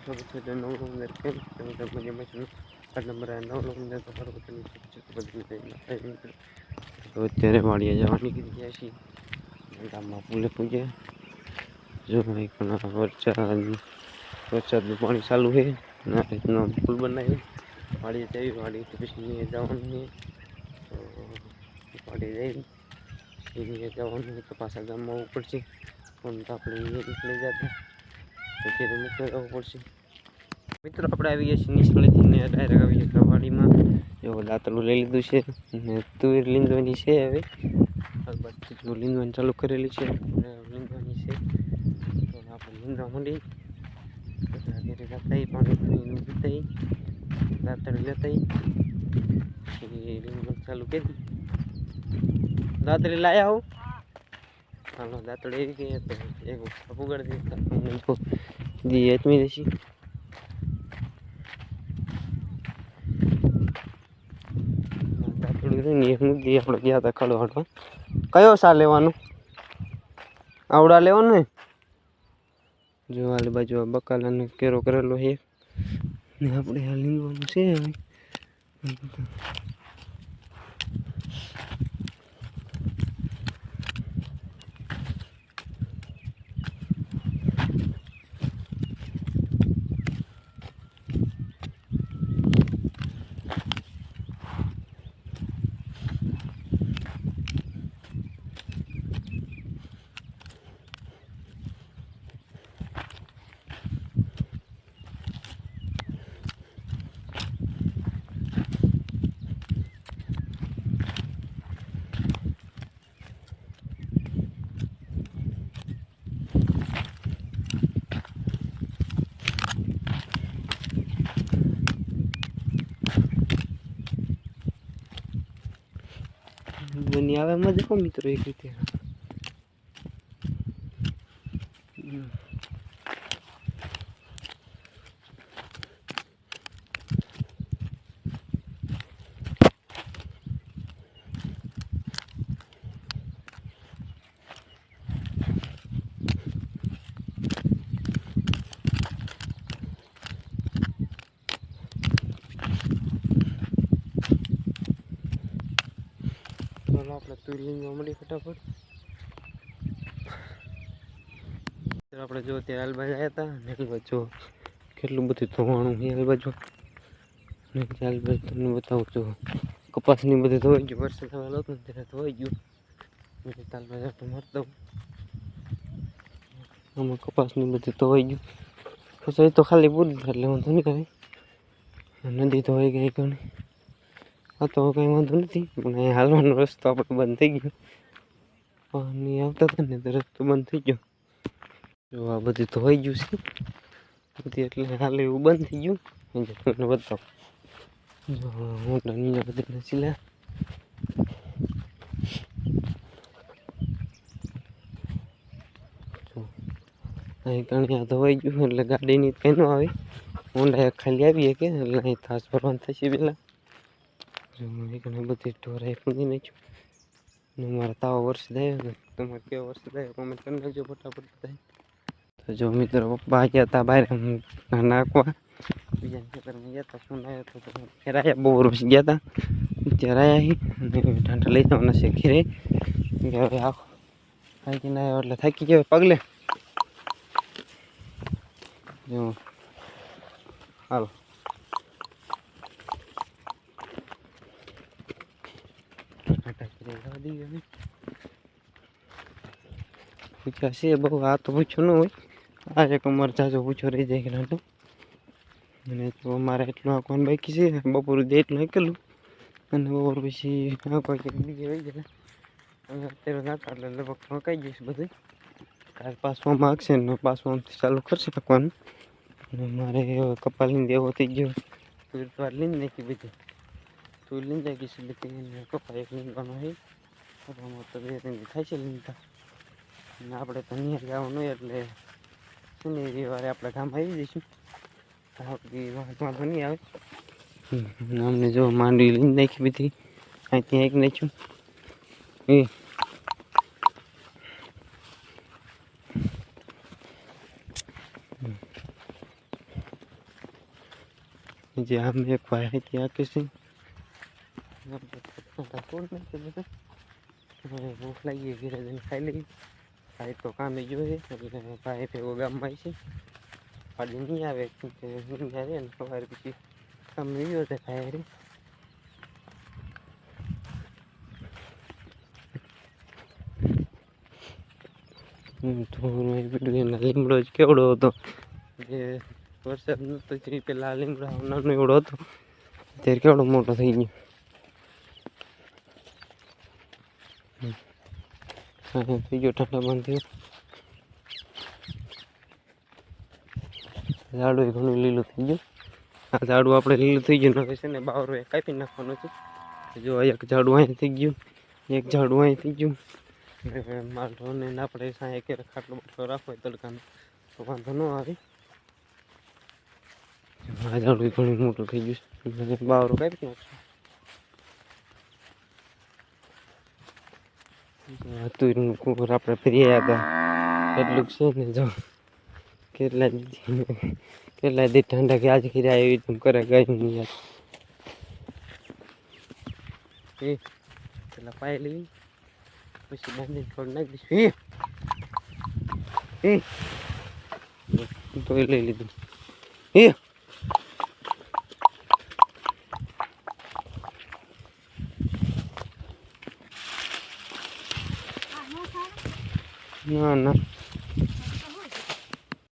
તમારું સ્વાગત છે એટલે નવ નંબર કેમ તમે તો મજામાં છો આ નંબર આ નવ નંબર તમારો બધાનું સ્વાગત છે તો બધી રીતે થાય મિત્રો. તો અત્યારે વાડીએ જવા નીકળી ગયા છીએ ગામમાં પૂલે પૂજે જો એક વરસાદ વરસાદનું પાણી ચાલુ છે અને આ રીતનો પુલ બનાવ્યો વાડીએ જઈ વાડી પછી અહીંયા જવાનું છે તો વાડીએ જઈ અહીંયા જવાનું તો પાછા ગામમાં આવવું પડશે પણ તો આપણે અહીંયા નીકળી જતા તો ત્યારે નીકળી પડશે. મિત્રો આપણે આવી ગયા છીએ નિષ્ફળેથી ને ડાયરેક્ટ આવી ગયા વાડીમાં જો દાંતલું લઈ લીધું છે ને તુવેર લીંદવાની છે હવે. અલબત્ત લીંદવાની ચાલુ કરેલી છે લીંદવાની છે. તો આપણે લીંદવા માંડી. ઘરે જતા પાણી પાણી પીતા દાંતળી લેતા પછી લીંદવાનું ચાલુ કરી. દાંતળી લાયા હું. હાલો દાંતળી એવી ગઈ તો એક ઉગાડી દીધી. તો દી એચમી દેશી. દાંતળી રહી ને એ મૂકી આપણે ગયા હતા ખડો હટવા કયો સા લેવાનો? આવડા લેવાનો ને જો હાલ બાજુ આ અને કેરો કરેલો છે. ને આપણે આ લીંદવાનું છે. બની આવે મજા કો મિત્રો એક રીતે. ચાલો આપણે તુરી મળી ફટાફટ. આપણે જો ત્યાં આલબાજ આવ્યા હતા ને હાલબાજ જો કેટલું બધું ધોવાણું છે હાલબાજુ ને આલબાજ તમને બતાવું જો કપાસની બધું ધોવાઈ ગયું વરસાદ આવેલો હતો ને ત્યારે ધોવાઈ ગયું. એટલે તાલબાજ આપણે મારતા આમાં કપાસની બધું ધોવાઈ ગયું પછી તો ખાલી પૂરી એટલે વાંધો નહીં કરે નદી ધોવાઈ ગઈ હા તો કંઈ વાંધો નથી. પણ હાલવાનો રસ્તો આપણો બંધ થઈ ગયો. પાણી આવતા હતા ને, તો રસ્તો બંધ થઈ ગયો. જો આ બધું ધોઈ ગયું છે. બધી એટલે હાલ એવું બંધ થઈ ગયું. તમને બતાવો. જો મોટા નીચે બધી નસીલા અહીં કણી આ ધોવાઈ ગયું એટલે ગાડીની કંઈ ન આવે. ઊંડા ખાલી આવીએ કે એટલે અહીં તાસ ભરવાનું થશે પહેલાં જો ઘણી બધી ઢોરાઈ પૂંજી નાખ્યું ને મારા તાવો વરસાદ આવ્યો તો તમારે કેવો વરસાદ આવ્યો કોમેન્ટ કરી નાખજો ફટાફટ બધા તો જો મિત્રો પપ્પા ગયા હતા બહાર નાખવા બીજા ખેતરમાં ગયા હતા ફોન આવ્યો તો આવ્યા બહુ વર્ષ ગયા હતા આવ્યા અને ઠંડા લઈ જવાના છે ઘેરે હવે આખો થાકી ના એટલે થાકી પગલે હાલો પૂછ્યા છે બહુ આ તો પૂછ્યું ન હોય. આ એક અમારે જાજો પૂછો રહી જાય કે નાટો. અને તો અમારે એટલું આંકવાનું બાકી છે? બપોર સુધી એટલું એકલું અને બપોર પછી વહી જાય. અને અત્યારે નાતા એટલે લગભગ ફંકાઈ જઈશ બધું કાલ પાસમાં માગશે ને પાસમાંથી ચાલુ કરશે પકવાનું. મારે કપાલીને દેવો થઈ ગયો. તુર વાર લઈને નાખી બધી. તુર લઈને જાય છે બધી કપા એક લીંદવાનો હોય તો બે ત્રણ અને આપણે તો નિયર જવાનું એટલે શનિ રવિવારે આપણે ગામ આવી જઈશું. આપણી વાંધો નહીં આવે. અમને જો માંડવી લઈને નાખી બધી. અહીંથી એક નાખ્યું. એ. જે આમ એક ભાઈ ત્યાં કે છે. ભૂખ લાગી ઘરે જઈને ખાઈ લઈ ભાઈ તો કામે ગયો છે એટલે ભાઈ ભેગો ગામમાં છે પાડી નહીં આવે આવે ને સવારે પછી કામે ગયો છે ભાઈ હારે. લીમડો જ કેવડો હતો જે વરસાદ નહોતો જે પેલા લીમડો હાવ નાનો એવડો હતો અત્યારે કેવડો મોટો થઈ ગયો અહીંયા થઈ ગયો ઠંડા બાંધી ઝાડું ઘણું લીલું થઈ ગયું. આ ઝાડું આપણે લીલું થઈ ગયું હવે છે ને? બાવરો એ કાપી નાખવાનું છે. જો એક ઝાડું અહીંયા થઈ ગયું, એક ઝાડું અહીં થઈ ગયું. માલ માલઢોરને ને આપણે સાંજે ક્યારેક ખાટલો બાટલો હોય તડકાનો, તો વાંધો ન આવે. આ ઝાડું ઘણું મોટું થઈ ગયું છે. બાવરો કાપી નાખશું. તુરનું કુકર આપણે ફરી હતા એટલું છે ને જો કેટલા કેટલા દી ઠંડા કે આજ ખીરા એવી તેમ કરે ગયું નહીં યાર એ પેલા પાય લેવી પછી બાંધીને થોડું નાખી એ તો લઈ લીધું એ ના ના.